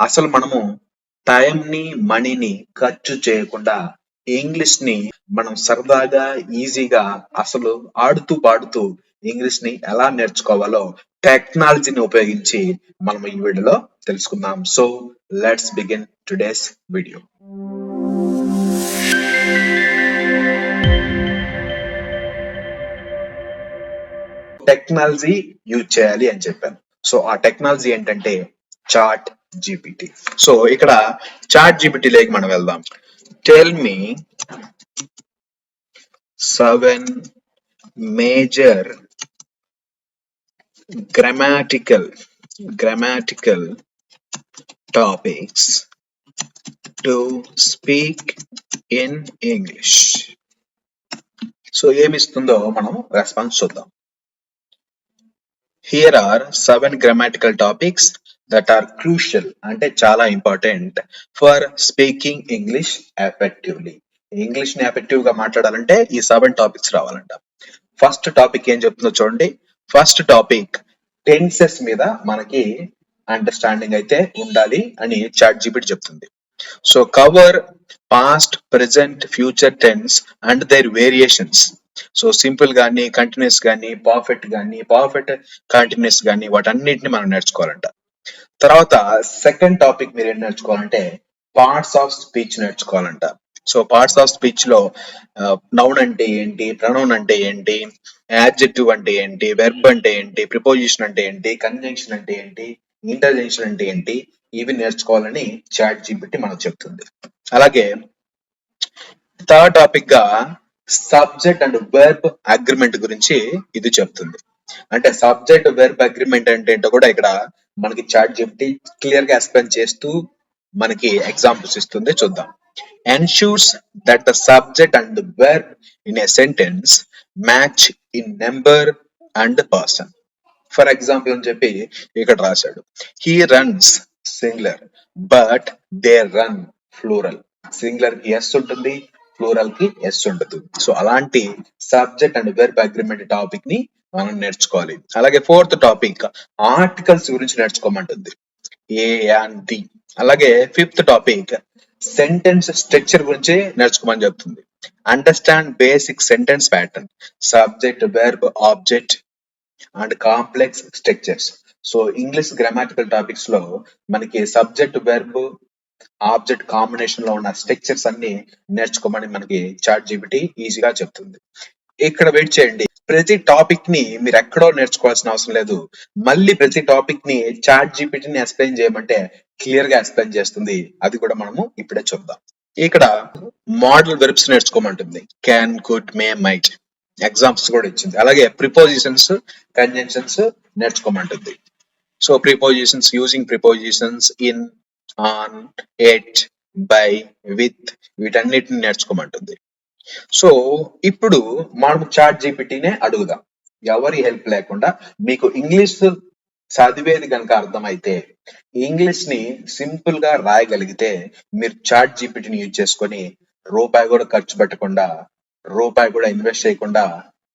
అసలు మనము టైంని మనీని ఖర్చు చేయకుండా ఇంగ్లీష్ని మనం సరదాగా ఈజీగా అసలు ఆడుతూ పాడుతూ ఇంగ్లీష్ని ఎలా నేర్చుకోవాలో టెక్నాలజీని ఉపయోగించి మనం ఈ వీడియోలో తెలుసుకుందాం. So let's begin today's video. Technology use చేయాలి అని చెప్పాను. సో ఆ టెక్నాలజీ ఏంటంటే చాట్ జీపీటీ సో ఇక్కడ చాట్ జీపీటీలోకి మనం వెళ్దాం. Tell me seven major grammatical grammatical topics to speak in English. So ఏమిస్తుందో మనం రెస్పాన్స్ చూద్దాం. Here are seven grammatical topics that are crucial అంటే చాలా important for speaking English effectively ఇంగ్లీష్ని ఎఫెక్టివ్గా మాట్లాడాలంటే ఈ సెవెన్ టాపిక్స్ రావాలంట. ఫస్ట్ టాపిక్ ఏం చెప్తుందో చూడండి. ఫస్ట్ టాపిక్ టెన్సెస్ మీద మనకి అండర్స్టాండింగ్ అయితే ఉండాలి అని చాట్ జీపీటీ చెప్తుంది. So cover past present future tense and their variations so simple కానీ కంటిన్యూస్ కానీ పర్ఫెక్ట్ కానీ పర్ఫెక్ట్ కంటిన్యూస్ కానీ వాటన్నిటిని మనం నేర్చుకోవాలంట. తర్వాత సెకండ్ టాపిక్ మీరు ఏం నేర్చుకోవాలంటే పార్ట్స్ ఆఫ్ స్పీచ్ నేర్చుకోవాలంట. సో పార్ట్స్ ఆఫ్ స్పీచ్లో నౌన్ అంటే ఏంటి ప్రణౌన్ అంటే ఏంటి యాడ్జెక్టివ్ అంటే ఏంటి వెర్బ్ అంటే ఏంటి ప్రిపోజిషన్ అంటే ఏంటి కంజంక్షన్ అంటే ఏంటి ఇంటర్జెక్షన్ అంటే ఏంటి ఇవి నేర్చుకోవాలని చాట్ జీపీటీ మనకు చెప్తుంది. అలాగే థర్డ్ టాపిక్గా సబ్జెక్ట్ అండ్ వెర్బ్ అగ్రిమెంట్ గురించి ఇది చెప్తుంది. అంటే సబ్జెక్ట్ వెర్బ్ అగ్రిమెంట్ అంటే ఏంటో కూడా ఇక్కడ మనకి చాట్ జీపీటీ క్లియర్గా ఎక్స్ప్లెయిన్ చేస్తూ మనకి ఎగ్జాంపుల్స్ ఇస్తుంది. చూద్దాం. Ensures that the subject and verb in a sentence match in number and person for example అని చెప్పి ఇక్కడ రాశాడు. He runs singular but they run plural సింగులర్కి S ఉంటుంది ప్లూరల్కి ఎస్ ఉండదు. సో అలాంటి సబ్జెక్ట్ అండ్ వెర్బ్ అగ్రిమెంట్ టాపిక్ని మనం నేర్చుకోవాలి. అలాగే ఫోర్త్ టాపిక్ ఆర్టికల్స్ గురించి నేర్చుకోమంటుంది. ఏ అండ్ ది అలాగే ఫిఫ్త్ టాపిక్ సెంటెన్స్ స్ట్రక్చర్ గురించి నేర్చుకోమని చెప్తుంది. Understand basic sentence pattern subject verb object and complex structures so English grammatical టాపిక్స్లో మనకి సబ్జెక్ట్ వెర్బ్ ఆబ్జెక్ట్ కాంబినేషన్లో ఉన్న స్ట్రక్చర్స్ అన్ని నేర్చుకోమని మనకి చాట్ జీబీటీ ఈజీగా చెప్తుంది. ఇక్కడ వెయిట్ చేయండి. ప్రతి టాపిక్ని మీరు ఎక్కడో నేర్చుకోవాల్సిన అవసరం లేదు. మళ్ళీ ప్రతి టాపిక్ని చాట్ జీపీటీని ఎక్స్ప్లెయిన్ చేయమంటే క్లియర్గా ఎక్స్ప్లెయిన్ చేస్తుంది. అది కూడా మనము ఇప్పుడే చూద్దాం. ఇక్కడ modal verbs నేర్చుకోమంటుంది. Can could may might examples కూడా ఇచ్చింది. అలాగే prepositions conjunctions నేర్చుకోమంటుంది. So prepositions using prepositions in on at by with వీటన్నిటిని నేర్చుకోమంటుంది. సో ఇప్పుడు మనం చాట్ జీపీటీనే అడుగుదాం. ఎవరి హెల్ప్ లేకుండా మీకు ఇంగ్లీష్ చదివేది కనుక అర్థమైతే ఇంగ్లీష్ని సింపుల్గా రాయగలిగితే మీరు చాట్ జీపీటీని యూజ్ చేసుకొని రూపాయి కూడా ఖర్చు పెట్టకుండా రూపాయి కూడా ఇన్వెస్ట్ చేయకుండా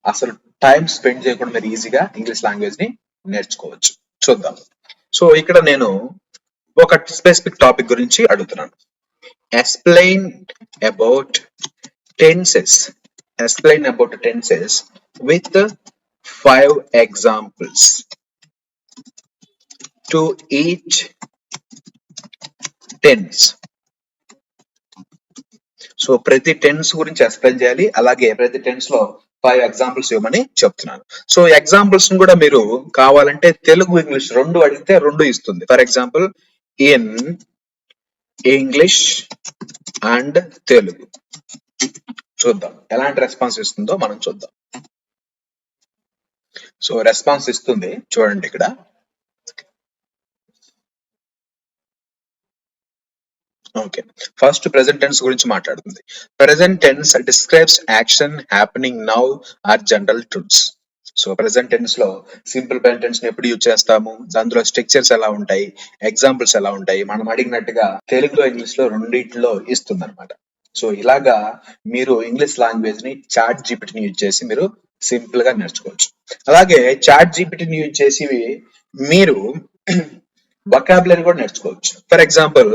అసలు టైం స్పెండ్ చేయకుండా మీరు ఈజీగా ఇంగ్లీష్ లాంగ్వేజ్ని నేర్చుకోవచ్చు. చూద్దాం. సో ఇక్కడ నేను ఒక స్పెసిఫిక్ టాపిక్ గురించి అడుగుతున్నాను. Explain about tenses explain about tenses with five examples to each tense so ప్రతి టెన్స్ గురించి ఎక్స్ప్లెయిన్ చేయాలి. అలాగే ప్రతి టెన్స్లో ఫైవ్ ఎగ్జాంపుల్స్ ఇవ్వమని చెప్తున్నాను. సో ఎగ్జాంపుల్స్ కూడా మీరు కావాలంటే తెలుగు ఇంగ్లీష్ రెండు అడిగితే రెండు ఇస్తుంది. For example in English and Telugu చూద్దాం. ఎలాంటి రెస్పాన్స్ ఇస్తుందో మనం చూద్దాం. సో రెస్పాన్స్ ఇస్తుంది. చూడండి ఇక్కడ. ఓకే ఫస్ట్ ప్రెసెంట్ టెన్స్ గురించి మాట్లాడుతుంది. Present tense describes action happening now or general truths so present టెన్స్లో simple present టెన్స్ని ఎప్పుడు యూజ్ చేస్తాము? అందులో స్ట్రక్చర్స్ ఎలా ఉంటాయి? ఎగ్జాంపుల్స్ ఎలా ఉంటాయి? మనం అడిగినట్టుగా తెలుగులో ఇంగ్లీష్లో రెండింటిలో ఇస్తుంది అనమాట సో ఇలాగా మీరు ఇంగ్లీష్ లాంగ్వేజ్ని చాట్ జీపీటీని యూజ్ చేసి మీరు సింపుల్గా నేర్చుకోవచ్చు. అలాగే చాట్ జీపీటీని యూజ్ చేసి మీరు వొకాబులరీ కూడా నేర్చుకోవచ్చు. For example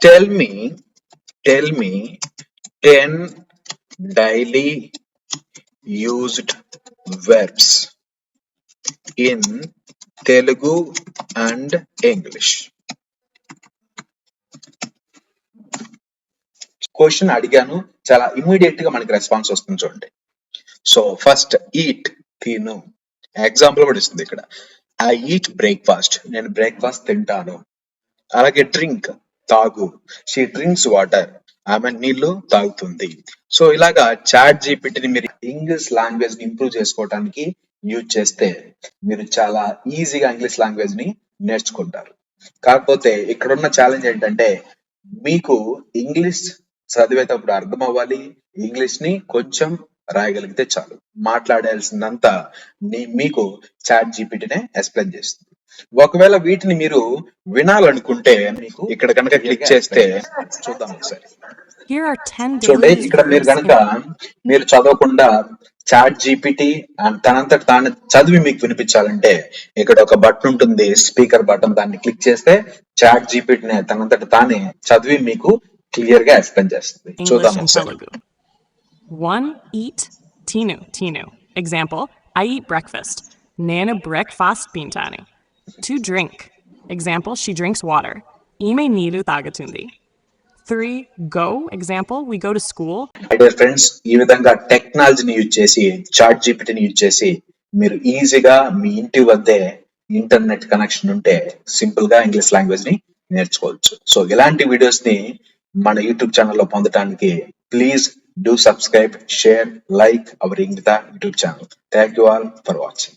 tell me tell me ten daily used verbs in Telugu and English question అడిగాను. చాలా ఇమీడియట్గా మనకి రెస్పాన్స్ వస్తుంది చూడండి. సో ఫస్ట్ ఈట్ తిను. ఎగ్జాంపుల్ కూడా ఇస్తుంది ఇక్కడ. ఐ ఈట్ బ్రేక్ఫాస్ట్ నేను బ్రేక్ఫాస్ట్ తింటాను. అలాగే డ్రింక్ తాగు. షీ డ్రింక్స్ వాటర్ ఆమె నీళ్ళు తాగుతుంది. సో ఇలాగా చాట్ జీపీటీని మీరు ఇంగ్లీష్ లాంగ్వేజ్ని ఇంప్రూవ్ చేసుకోవడానికి యూజ్ చేస్తే మీరు చాలా ఈజీగా ఇంగ్లీష్ లాంగ్వేజ్ని నేర్చుకుంటారు. కాకపోతే ఇక్కడ ఉన్న ఛాలెంజ్ ఏంటంటే మీకు ఇంగ్లీష్ చదివేటప్పుడు అర్థం అవ్వాలి ఇంగ్లీష్ని కొంచెం రాయగలిగితే చాలు. మాట్లాడాల్సిందంతా మీకు చాట్ జీపీటీనే ఎక్స్ప్లెయిన్ చేస్తుంది. ఒకవేళ వీటిని మీరు వినాలనుకుంటే మీకు ఇక్కడ కనుక క్లిక్ చేస్తే చూద్దాం ఒకసారి Here are 10 చూడండి ఇక్కడ మీరు కనుక మీరు చదవకుండా చాట్ జీపీటీ అండ్ తనంతట తాను చదివి మీకు వినిపించాలంటే ఇక్కడ ఒక బటన్ ఉంటుంది స్పీకర్ బటన్ దాన్ని క్లిక్ చేస్తే చాట్ జీపీటీని తనంతట తానే చదివి మీకు క్లియర్గా ఎక్స్ప్లెయిన్ చేస్తుంది చూద్దాం ఒకసారి Telugu. 1. Eat tinu tinu. Example, I eat breakfast. To Drink. Example, she drinks water. Ime nilu tagatundi. 3. Go. Example, we go to school. Dear friends ఈ విధంగా టెక్నాలజీని యూజ్ చేసి చాట్ జీపీటీని యూజ్ చేసి మీరు ఈజీగా మీ ఇంటి వద్దే ఇంటర్నెట్ కనెక్షన్ ఉంటే సింపుల్గా ఇంగ్లీష్ లాంగ్వేజ్ని నేర్చుకోవచ్చు సో ఇలాంటి వీడియోస్ని మన యూట్యూబ్ ఛానల్లో పొందడానికి please do subscribe share like our ఇంగిత YouTube channel thank you all for watching